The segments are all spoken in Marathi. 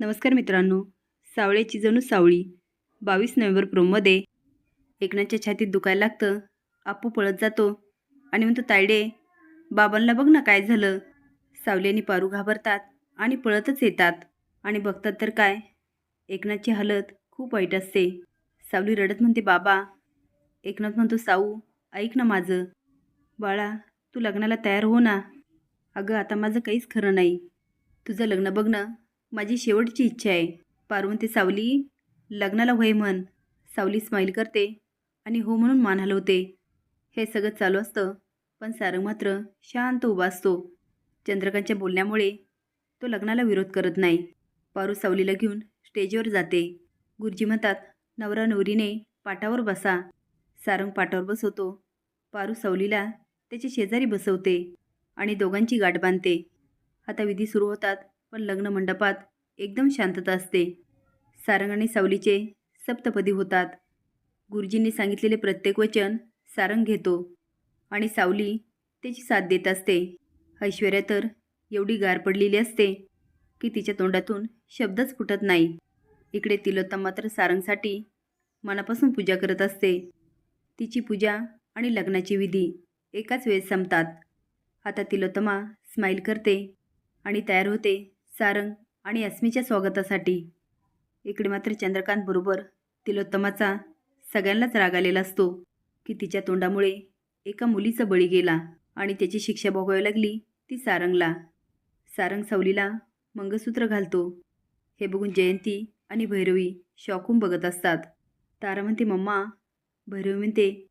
नमस्कार मित्रांनो सावळ्याची जणू सावळी बावीस नोव्हेंबर प्रोममध्ये. एकनाथच्या छातीत दुखायला लागतं आपू पळत जातो आणि म्हणतो तायडे बाबांना बघ ना काय झालं. सावली पारू घाबरतात आणि पळतच येतात. आणि बघतात तर काय? एकनाथची हालत खूप वाईट असते. सावली रडत म्हणते बाबा एकनाथ म्हणतो साऊ ऐक ना माझं. बाळा तू लग्नाला तयार हो ना. अगं आता माझं काहीच खरं नाही. तुझं लग्न बघणं माझी शेवटची इच्छा आहे. पार्वती सावली लग्नाला होय म्हण. सावली स्माईल करते आणि हो म्हणून मान हलवते. हे सगळं चालू असतं पण सारंग मात्र शांत उभा असतो. चंद्रकांतच्या बोलण्यामुळे तो लग्नाला विरोध करत नाही. पारू सावलीला घेऊन स्टेजवर जाते. गुरुजी म्हणतात नवरा नवरीने पाटावर बसा. सारंग पाटावर बसवतो. पारू सावलीला त्याच्या शेजारी बसवते आणि दोघांची गाठ बांधते. आता विधी सुरू होतात. पण लग्न मंडपात एकदम शांतता असते. सारंग आणि सावलीचे सप्तपदी होतात. गुरुजींनी सांगितलेले प्रत्येक वचन सारंग घेतो आणि सावली त्याची साथ देत असते. ऐश्वर्या तर एवढी गार पडलेली असते की तिच्या तोंडातून शब्दच फुटत नाही. इकडे तिलोत्तम मात्र सारंगसाठी मनापासून पूजा करत असते. तिची पूजा आणि लग्नाची विधी एकाच वेळेस संपतात. आता तिलोत्तमा स्माईल करते आणि तयार होते सारंग आणि अस्मीच्या स्वागतासाठी. इकडे मात्र चंद्रकांत बरोबर तिलोत्तमाचा सगळ्यांनाच राग आलेला असतो की तिच्या तोंडामुळे एका मुलीचा बळी गेला आणि त्याची शिक्षा भोगावी लागली ती सारंगला. सारंग सावलीला मंगळसूत्र घालतो. हे बघून जयंती आणि भैरवी शॉकून बघत असतात. तारा म्हणते मम्मा. भैरवी म्हणते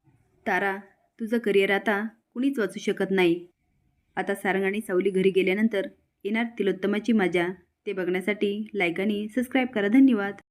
तारा तुझं करिअर आता कुणीच वाचू शकत नाही. आता सारंग आणि सावली घरी गेल्यानंतर येणार तिलोत्तमाची मजा. ते बघण्यासाठी लाईक आणि सबस्क्राईब करा. धन्यवाद.